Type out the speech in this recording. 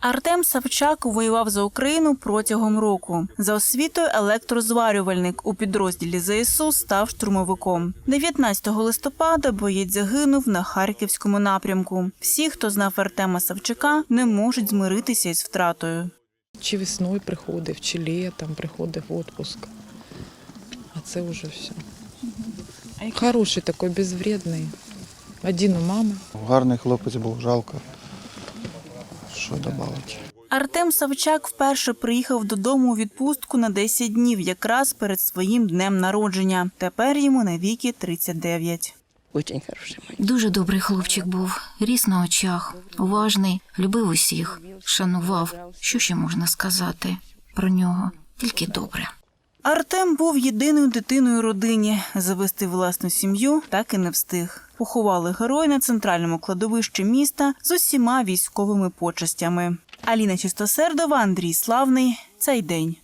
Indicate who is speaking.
Speaker 1: Артем Савчак воював за Україну протягом року. За освітою електрозварювальник у підрозділі ЗСУ став штурмовиком. 19 листопада боєць загинув на харківському напрямку. Всі, хто знав Артема Савчака, не можуть змиритися із втратою.
Speaker 2: Чи весною приходив, чи літом приходив в отпуск. А це вже все. Хороший такий, безвредний. Один у мами.
Speaker 3: Гарний хлопець був, жалко. Що додати?
Speaker 1: Артем Савчак вперше приїхав додому у відпустку на 10 днів, якраз перед своїм днем народження. Тепер йому 39.
Speaker 4: Очень хороший мальчик.
Speaker 5: Дуже добрий хлопчик був, ріс на очах, уважний, любив усіх, шанував. Що ще можна сказати про нього? Тільки добре.
Speaker 1: Артем був єдиною дитиною родині. Завести власну сім'ю так і не встиг. Поховали героя на центральному кладовищі міста з усіма військовими почестями. Аліна Чистосердова, Андрій Славний. Цей день.